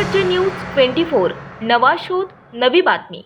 Maharashtra news twenty four. नवा शोध नवी बातमी.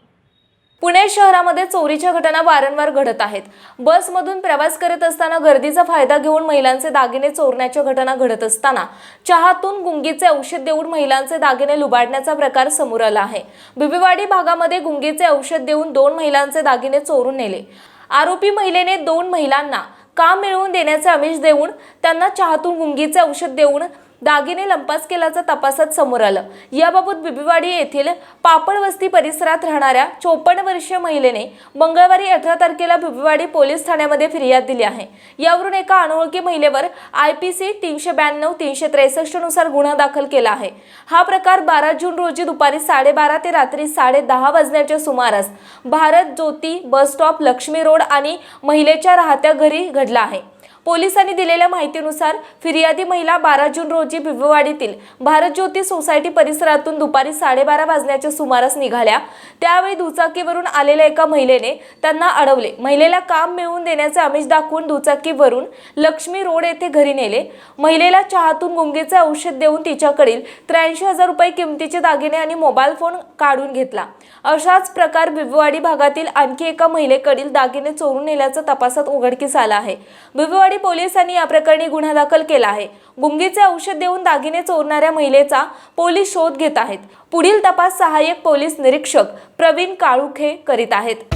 पुणे शहरामध्ये चोरीच्या घटना वारंवार घडत आहेत. बसमधून प्रवास करत असताना गर्दीचा फायदा घेऊन महिलांचे दागिने चोरण्याच्या घटना घडत असताना चहातून गुंगीचे औषध देऊन महिलांचे दागिने लुबाडण्याचा प्रकार समोर आला आहे. बिबीवाडी भागामध्ये गुंगीचे औषध देऊन दोन महिलांचे दागिने चोरून नेले. आरोपी महिलेने दोन महिलांना काम मिळवून देण्याचे आमिष देऊन त्यांना चहातून गुंगीचे औषध देऊन दागिने लंपास केल्याचं तपासात समोर आलं. याबाबत बिबीवाडी येथील पापड वस्ती परिसरात राहणाऱ्या चोपन्न वर्षीय महिलेने मंगळवारी अठरा तारखेला बिबीवाडी पोलीस ठाण्यामध्ये फिर्याद दिली आहे. यावरून एका अनोळखी महिलेवर आय पी सी तीनशे ब्याण्णव तीनशे त्रेसष्टनुसार गुन्हा दाखल केला आहे. हा प्रकार बारा जून रोजी दुपारी साडेबारा ते रात्री साडे दहा वाजण्याच्या सुमारास Bharat Jyoti bus stop Lakshmi road आणि महिलेच्या राहत्या घरी घडला आहे. पोलिसांनी दिलेल्या माहितीनुसार फिर्यादी महिला बारा जून रोजी बिबवाडीतील भारत ज्योती सोसायटी परिसरातून दुपारी साडेबारा वाजण्याच्या सुमारास निघाल्या. त्यावेळी दुचाकीवरून आलेल्या एका महिलेने त्यांना अडवले. महिलेला काम मिळवून देण्याचे आमिष दाखवून दुचाकीवरून लक्ष्मी रोड येथे घरी नेले. महिलेला चहातून गुंगीचे औषध देऊन तिच्याकडील त्र्याऐंशी हजार रुपये किमतीचे दागिने आणि मोबाईल फोन काढून घेतला. अशाच प्रकार बिबवाडी भागातील आणखी एका महिलेकडील दागिने चोरून नेल्याचा तपासात उघडकीस आला आहे. बिबवाडी पोलिसांनी या प्रकरणी गुन्हा दाखल केला आहे. गुंगीचे औषध देऊन दागिने चोरणाऱ्या महिलेचा पोलीस शोध घेत आहेत. पुढील तपास सहाय्यक पोलीस निरीक्षक प्रवीण काळुखे करीत आहेत.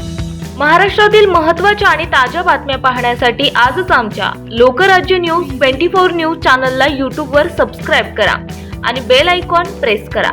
महाराष्ट्रातील महत्त्वाच्या आणि ताज्या बातम्या पाहण्यासाठी आजच आमच्या Lokrajya news twenty four news चॅनलला यूट्यूबवर सबस्क्राईब करा आणि बेल आयकॉन प्रेस करा.